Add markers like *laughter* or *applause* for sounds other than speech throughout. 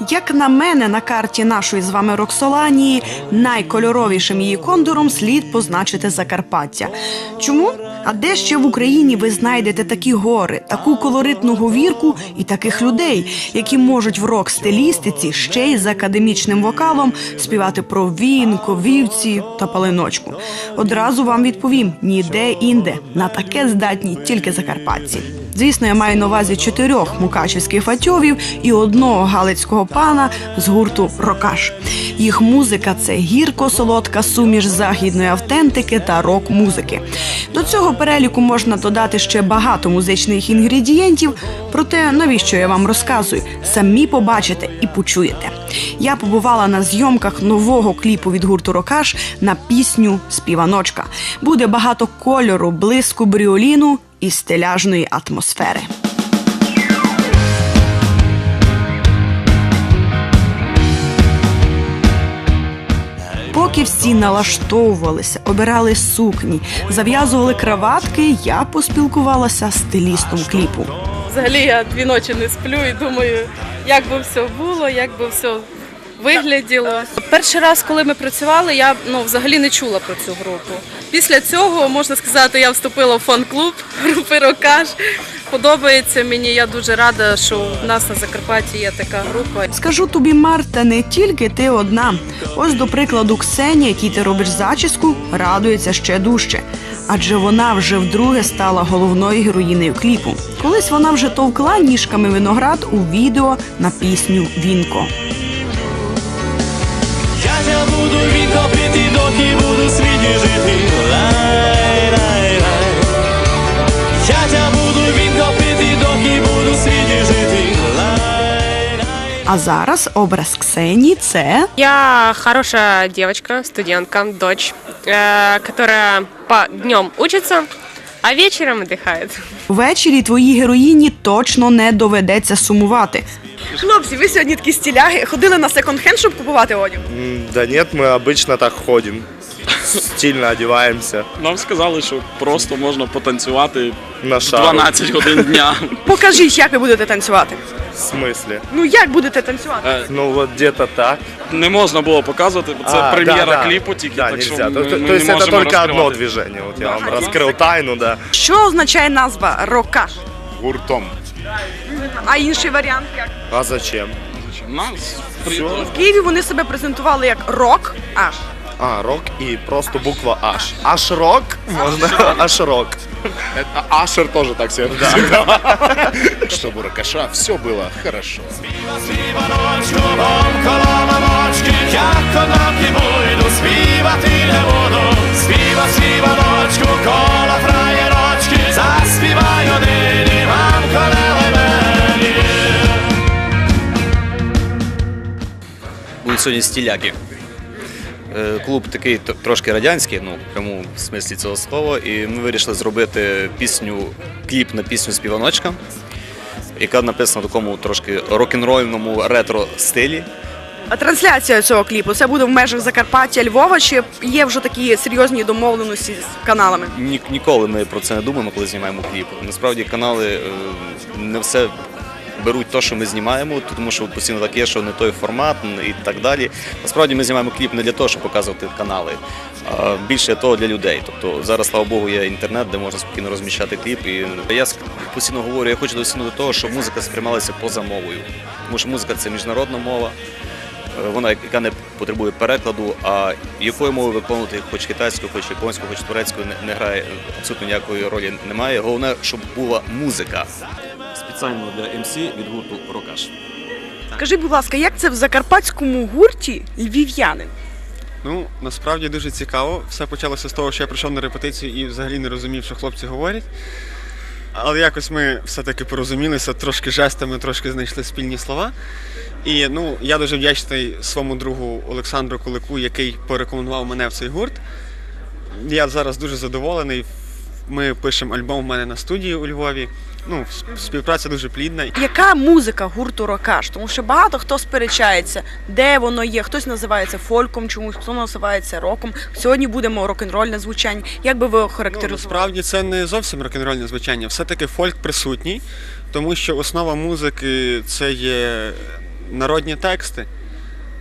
Як на мене, на карті нашої з вами Роксоланії найкольоровішим її кондуром слід позначити Закарпаття. Чому? А де ще в Україні ви знайдете такі гори, таку колоритну говірку і таких людей, які можуть в рок-стилістиці ще й з академічним вокалом співати про вінко, вівці та палиночку? Одразу вам відповім: ніде інде на таке здатні тільки закарпатці. Звісно, я маю на увазі чотирьох мукачівських фатьовів і одного галицького пана з гурту Рокаш. Їх музика це гірко-солодка суміш західної автентики та рок-музики. До цього переліку можна додати ще багато музичних інгредієнтів. Проте навіщо я вам розказую? Самі побачите і почуєте. Я побувала на зйомках нового кліпу від гурту Рокаш на пісню Співаночка. Буде багато кольору, блиску бріоліну і стиляжної атмосфери. Поки всі налаштовувалися, обирали сукні, зав'язували краватки, я поспілкувалася з стилістом кліпу. Взагалі я дві ночі не сплю і думаю, як би все було, як би все вигляділо. Перший раз, коли ми працювали, я ну, взагалі не чула про цю групу. Після цього, можна сказати, я вступила в фан-клуб групи Рокаш. Подобається мені, я дуже рада, що в нас на Закарпатті є така група. Скажу тобі, Марта, не тільки ти одна. Ось, до прикладу, Ксенія, якій ти робиш зачіску, радується ще дужче. Адже вона вже вдруге стала головною героїнею кліпу. Колись вона вже товкла ніжками виноград у відео на пісню Вінко. Я тя буду А зараз образ Ксенії це Я хорошая девочка, студентка, дочь, э, которая по днем учится, а вечером отдыхает. ввечері твоїй героїні точно не доведеться сумувати. Хлопці, ви сьогодні такі стіляги. Ходили на секонд-хенд, щоб купувати одяг. М, Да нет, мы обычно так ходим. Стильно одеваемся Нам сказали, що просто можна потанцювати на шару. 12 годин дня. Покажіть, як ви будете танцювати. В смысле? Ну як будете танцювати? Е, Ну вот где-то так. Не можна було показувати, бо це А, прем'єра да, да. кліпу тільки, Да, так що нельзя. ми, То, то- ми то есть не это можемо только одно розкривати. движение. Вот я вам раскрыл тайну, да. Що означає назва рокаш? Гуртом. А інший варіант як? А зачем? Нас В Києві вони себе презентували як рок аш. А, рок и просто буква H. Аш рок? Можно? Аш рок. Ашер тоже так себя *laughs* Чтобы у Ракоша все было хорошо. Співаночку, коло мамочки, Клуб такий трошки радянський, ну в прямому смислі цього слова. І ми вирішили зробити пісню, кліп на пісню Співаночка, яка написана в такому трошки рок-н-рольному ретро стилі. А трансляція цього кліпу це буде в межах Закарпаття, Львова, чи є вже такі серйозні домовленості з каналами? Ні, ніколи ми про це не думаємо, коли знімаємо кліп. Насправді канали е, не все беруть те, що ми знімаємо, тому що постійно так є, що не той формат і так далі. Насправді ми знімаємо кліп не для того, щоб показувати канали, а більше того для людей. Тобто зараз, слава Богу, є інтернет, де можна спокійно розміщати кліп. І я постійно говорю, я хочу досягнути того, щоб музика сприймалася поза мовою. Тому що музика це міжнародна мова. Е, вона яка не потребує перекладу, а якою мовою виконувати, хоч китайською, хоч японською, хоч турецькою, не, не грає абсолютно ніякої ролі немає. Головне, щоб була музика. Спеціально для МС від гурту Рокаш. Скажіть, будь ласка, як це в закарпатському гурті львів'янин? Ну, насправді дуже цікаво. Все почалося з того, що я прийшов на репетицію і взагалі не розумів, що хлопці говорять. Але якось ми все-таки порозумілися, трошки жестами, трошки знайшли спільні слова. І ну, я дуже вдячний своєму другу Олександру Кулику, який порекомендував мене в цей гурт. Я зараз дуже задоволений. Ми пишемо альбом в мене на студії у Львові. Ну, співпраця дуже плідна. Яка музика гурту рокаш? Тому що багато хто сперечається, де воно є. Хтось називається фольком чомусь, хто називається роком. Сьогодні будемо рок-н-рольне звучання. Як би ви Ну, насправді це не зовсім рок-н-рольне звучання. Все-таки фольк присутній, тому що основа музики це є народні тексти,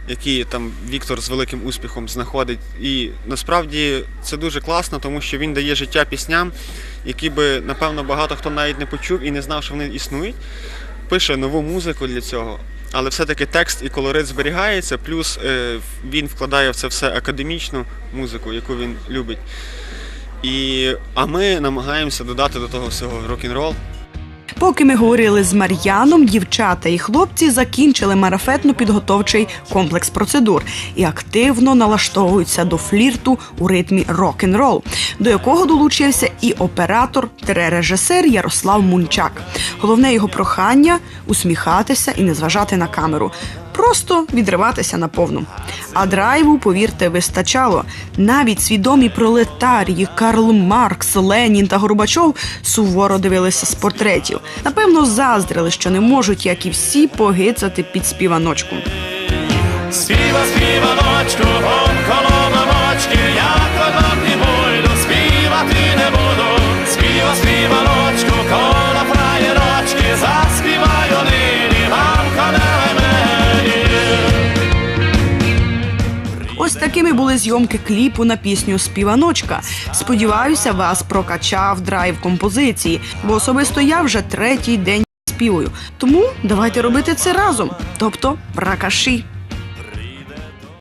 які там Віктор з великим успіхом знаходить. І насправді це дуже класно, тому що він дає життя пісням, які би, напевно, багато хто навіть не почув і не знав, що вони існують. Пише нову музику для цього. Але все-таки текст і колорит зберігається, плюс е, він вкладає в це все академічну музику, яку він любить. І, а ми намагаємося додати до того всього рок-н-рол. Поки ми говорили з Мар'яном, дівчата і хлопці закінчили марафетно-підготовчий комплекс процедур і активно налаштовуються до флірту у ритмі рок-н-рол, до якого долучився і оператор режисер Ярослав Мунчак. Головне його прохання усміхатися і не зважати на камеру. Просто відриватися на повну. А драйву, повірте, вистачало. Навіть свідомі пролетарії Карл Маркс, Ленін та Горбачов суворо дивилися з портретів. Напевно, заздрили, що не можуть, як і всі, погицати під співаночку. Співа, співа, ночку, були зйомки кліпу на пісню Співаночка. Сподіваюся, вас прокачав драйв композиції, бо особисто я вже третій день співаю. Тому давайте робити це разом, тобто ракаші.